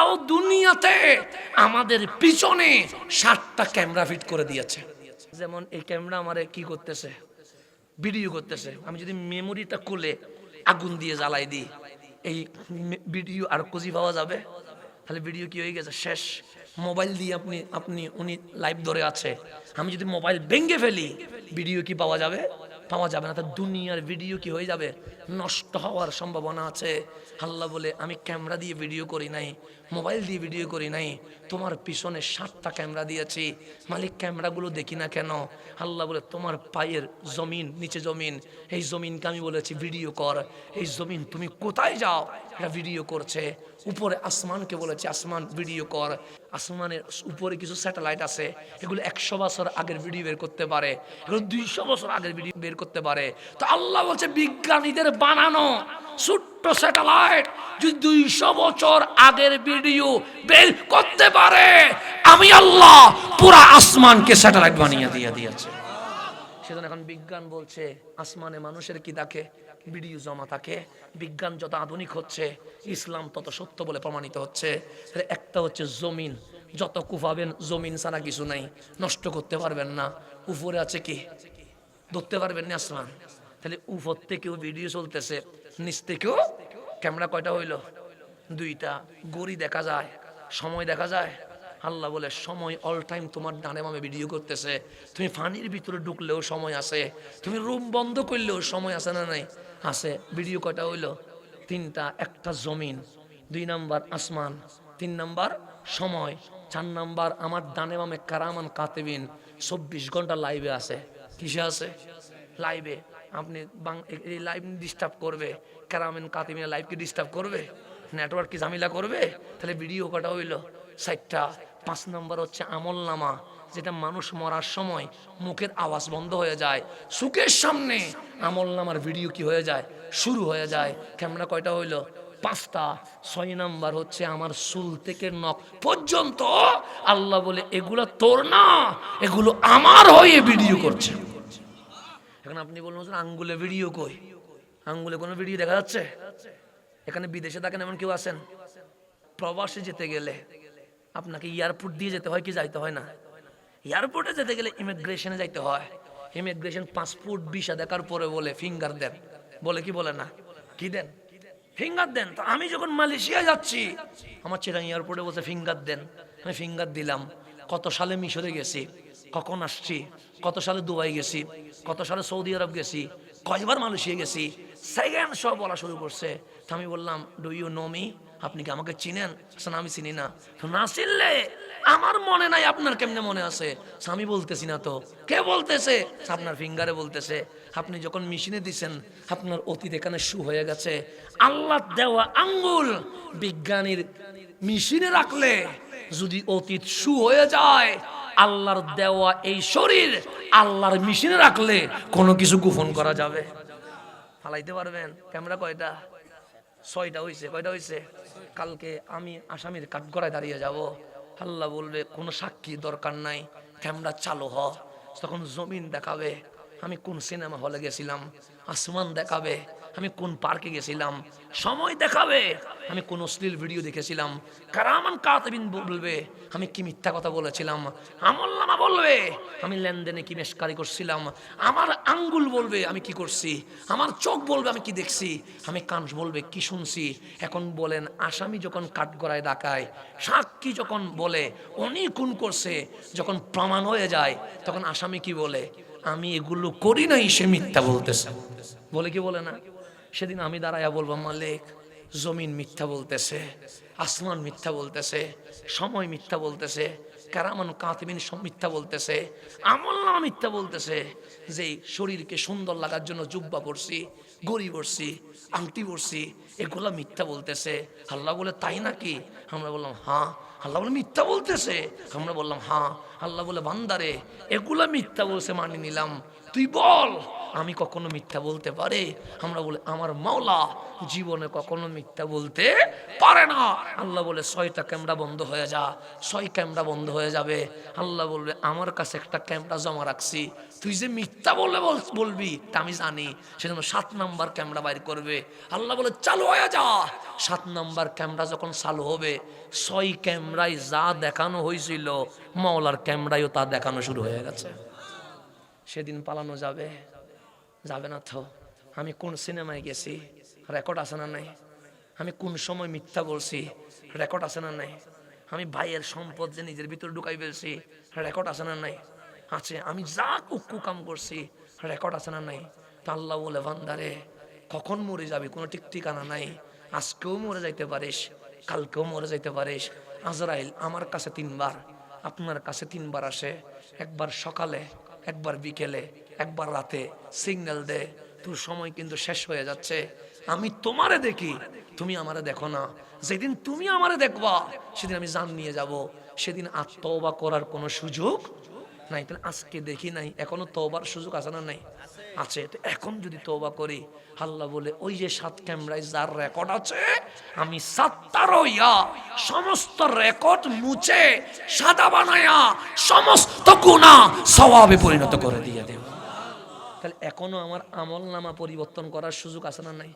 আল্লাহ দুনিয়াতে আমাদের পিছনে ষাটটা ক্যামেরা ফিট করে দিয়েছে। যেমন এই ক্যামেরা আমারে কি করতেছে? ভিডিও করতেছে। আমি যদি মেমোরিটা খুলে আগুন দিয়ে জ্বালাই দিই, এই ভিডিও আর খুঁজি পাওয়া যাবে? তাহলে ভিডিও কি হয়ে গেছে? শেষ। মোবাইল দিয়ে আপনি আপনি, উনি লাইভ ধরে আছে। আমি যদি মোবাইল ভেঙে ফেলি, ভিডিও কি পাওয়া যাবে? পাওয়া যাবে না। তার দুনিয়ার ভিডিও কি হয়ে যাবে? নষ্ট হওয়ার সম্ভাবনা আছে। আল্লাহ বলে, আমি ক্যামেরা দিয়ে ভিডিও করি নাই মোবাইল দিয়ে ভিডিও করি নাই। তোমার পিছনে সাতটা ক্যামেরা দিয়েছি। মালিক ক্যামেরাগুলো দেখি না কেন? আল্লাহ বলে, তোমার পায়ের জমিন, নিচে জমিন, এই জমিনকে আমি বলেছি ভিডিও কর। এই জমিন তুমি কোথায় যাও? এটা ভিডিও করছে। উপরে আসমানকে বলেছে, আসমান ভিডিও কর, আসমানের উপরে কিছু স্যাটেলাইট আছে, এগুলো একশো বছর আগের ভিডিও বের করতে পারে, এগুলো দুইশো বছর আগের ভিডিও বের করতে পারে। তো আল্লাহ বলছে, বিজ্ঞানীদের বানানো ছোট্ট স্যাটেলাইট যদি দুইশো বছর আগের ভিডিও বের করতে পারে, আমি আল্লাহ পুরা আসমানকে স্যাটেলাইট বানিয়ে দিয়ে দিয়েছে। সেজন্য এখন বিজ্ঞান বলছে, আসমানে মানুষের কি থাকে ভিডিও জমা থাকে। বিজ্ঞান যত আধুনিক হচ্ছে, ইসলাম তত সত্য বলে প্রমাণিত হচ্ছে। একটা হচ্ছে জমিন। যত কুফাবেন জমিন ছাড়া কিছু নাই। নষ্ট করতে পারবেন না। উপরে আছে কি? ধরতে পারবেন না আসমান। তাহলে উপর থেকেও ভিডিও চলতেছে, নিচ থেকেও ক্যামেরা কয়টা হইল? দুইটা। গড়ি দেখা যায়, সময় দেখা যায়। আল্লাহ বলে, সময় অল টাইম তোমার ডানে বামে ভিডিও করতেছে। তুমি পানির ভিতরে ঢুকলেও সময় আছে। তুমি রুম বন্ধ করলেও সময় আছে না নাই? আছে ভিডিও কটা হইল? তিনটা, একটা জমিন, দুই নাম্বার আসমান, তিন নাম্বার সময়, চার নাম্বার আমার ডানে বামে কারামান কাতেবিন। চব্বিশ ঘণ্টা লাইভে আছে। কিসে আছে? লাইভে আপনি এই লাইভ ডিস্টার্ব করবে। কারামেন কাতিমিনা লাইভকে ডিস্টার্ব করবে? নেটওয়ার্ক কি ঝামেলা করবে? তাহলে ভিডিও কটা হইল? সাইটটা পাঁচ নম্বর হচ্ছে আমল নামা, যেটা মানুষ মরার সময় মুখের আওয়াজ বন্ধ হয়ে যায় সুখের সামনে আমল নামার ভিডিও কি হয়ে যায়? শুরু হয়ে যায়। ক্যামেরা কয়টা হইল? পাঁচটা। ছয় নাম্বার হচ্ছে আমার চুল থেকে নখ পর্যন্ত আল্লাহ বলে, এগুলো তোর না, এগুলো আমার হয়ে ভিডিও করছে। এখন আপনি বলুন আঙ্গুলে ভিডিও কই? আঙ্গুলে কোনো ভিডিও দেখা যাচ্ছে? এখানে বিদেশে থাকেন এমন কেউ আছেন? প্রবাসে যেতে গেলে। আপনাকে এয়ারপোর্ট দিয়ে যেতে হয় কি যাইতে হয় না? এয়ারপোর্টে যেতে গেলে ইমিগ্রেশনে যাইতে হয়। ইমিগ্রেশন পাসপোর্ট ভিসা দেখার পরে বলে ফিঙ্গার দেন। বলে কি বলে না? কি দেন? ফিঙ্গার দেন। তো আমি যখন মালয়েশিয়া যাচ্ছি, আমার চিরাং এয়ারপোর্টে বলছে ফিঙ্গার দেন। আমি ফিঙ্গার দিলাম। কত সালে মিশরে গেছি, কখন আসছি, কত সালে দুবাই গেছি, কত সালে সৌদি আরব গেছি, কয়বার মালয়েশিয়া গেছি সেকেন্ড সব বলা শুরু করছে। তো আমি বললাম ডু ইউ নো মি আপনি কি আমাকে চিনেন? আমি চিনি না। না চিনলে আমার মনে নাই আপনার কেমনে মনে আছে? আমি বলতেছি না তো। কে বলতেছে? আপনার ফিঙ্গারে বলতেছে। আপনি যখন মেশিনে দিছেন, আপনার অতীত এখানে শু হয়ে গেছে। আল্লাহ দেওয়া আঙ্গুল বিজ্ঞানীর মেশিনে রাখলে যদি অতীত শু হয়ে যায়, আল্লাহর দেওয়া এই শরীর আল্লাহর মেশিনে রাখলে কোনো কিছু গোপন করা যাবে। ফালাইতে পারবেন? ক্যামেরা কয়টা? ছয়টা হয়েছে কয়টা হয়েছে কালকে আমি আসামির কাঠগড়ায় দাঁড়িয়ে যাব। আল্লাহ বলবে, কোনো সাক্ষী দরকার নাই, ক্যামেরা চালু হ। তখন জমিন দেখাবে, আমি কোন সিনেমা হলে গেছিলাম, আসমান দেখাবে, আমি কোন পার্কে গেছিলাম, সময় দেখাবে, আমি কোন অশ্লীল ভিডিও দেখেছিলাম। কারামান কাতবিন বলবে, আমি কি মিথ্যা কথা বলেছিলাম? আমল বলবে? আমি লেনদেনে কি মেশকারি করছিলাম? আমার আঙ্গুল বলবে, আমি কি করছি? আমার চোখ বলবে, আমি কি দেখছি? আমি কান বলবে, কি শুনছি? এখন বলেন, আসামি যখন কাঠগড়ায় ডাকায়, সাক্ষী যখন বলে, উনি খুন করছে, যখন প্রমাণ হয়ে যায়, তখন আসামি কি বলে? আমি এগুলো করি নাই, সে মিথ্যা বলতেছে। বলে কি বলে না? সেদিন আমি দাঁড়াইয়া বলব, মালিক জমিন মিথ্যা বলতেছে, আসমান মিথ্যা বলতেছে, সময় মিথ্যা বলতেছে, কারামান কাতিমিন সব মিথ্যা বলতেছে, আমল না মিথ্যা বলতেছে, যে শরীরকে সুন্দর লাগার জন্য জুব্বা পড়ছি গড়ি পড়ছি আংটি পড়ছি এগুলা মিথ্যা বলতেছে। আল্লাহ বলে, তাই নাকি? আমরা বললাম হ্যাঁ আল্লাহ বলে, মিথ্যা বলতেছে। আমরা বললাম হ্যাঁ আল্লাহ বলে, বান্দারে, এগুলা মিথ্যা বলছে মানি নিলাম। তুই বল আমি কখনো মিথ্যা বলতে পারে? আমরা বলে, আমার মাওলা জীবনে কখনো মিথ্যা বলতে পারে না। আল্লাহ বলে ছয়টা ক্যামেরা বন্ধ হয়ে যা, ছয় ক্যামেরা বন্ধ হয়ে যাবে। আল্লাহ বলবে, আমার কাছে একটা ক্যামেরা জমা রাখছি। তুই যে মিথ্যা বল- বলবি তা আমি জানি, সেজন্য সাত নাম্বার ক্যামেরা বাইর করবে। আল্লাহ বলে, চালু হয়ে যা। সাত নাম্বার ক্যামেরা যখন চালু হবে, ছয় ক্যামেরায় যা দেখানো হয়েছিল, মাওলার ক্যামেরায়ও তা দেখানো শুরু হয়ে গেছে। সেদিন পালানো যাবে। যাবে না তো আমি কোন সিনেমায় গেছি রেকর্ড আছে না নাই? আমি কোন সময় মিথ্যা বলছি রেকর্ড আছে না নাই? আমি ভাইয়ের সম্পদ যে নিজের ভিতরে ঢুকাই ফেলছি রেকর্ড আছে না নাই? আছে, আমি যা কুকু কাম করছি রেকর্ড আছে না নাই? তা আল্লাহ বলে ভান্দারে কখন মরে যাবি? কোনো ঠিক ঠিকানা নাই। আজকেও মরে যাইতে পারিস, কালকেও মরে যাইতে পারিস। আজরাইল, আমার কাছে তিনবার, আপনার কাছে তিনবার আসে। একবার সকালে, একবার বিকেলে। একবার রাতে সিগন্যাল দে, তোর সময় কিন্তু শেষ হয়ে যাচ্ছে। আমি তোমারে দেখি, তুমি আমারে দেখো না। যেদিন তুমি আমারে দেখবা, সেদিন আমি জান নিয়ে যাব। সেদিন আর তওবা করার কোনো সুযোগ নাই। তাহলে আজকে দেখি নাই, এখনও তওবার সুযোগ আছে না নাই? আছে, তো এখন যদি তওবা করি, আল্লাহ বলে, ওই যে সাত ক্যামেরায় যার রেকর্ড আছে, আমি সাত্তার ইয়া সমস্ত রেকর্ড মুছে, সাদা বানায়া, সমস্ত গুণা সওয়াবে পরিণত করে দিয়ে দেব। তাহলে এখনও আমার আমল নামা পরিবর্তন করার সুযোগ আছে না নাই?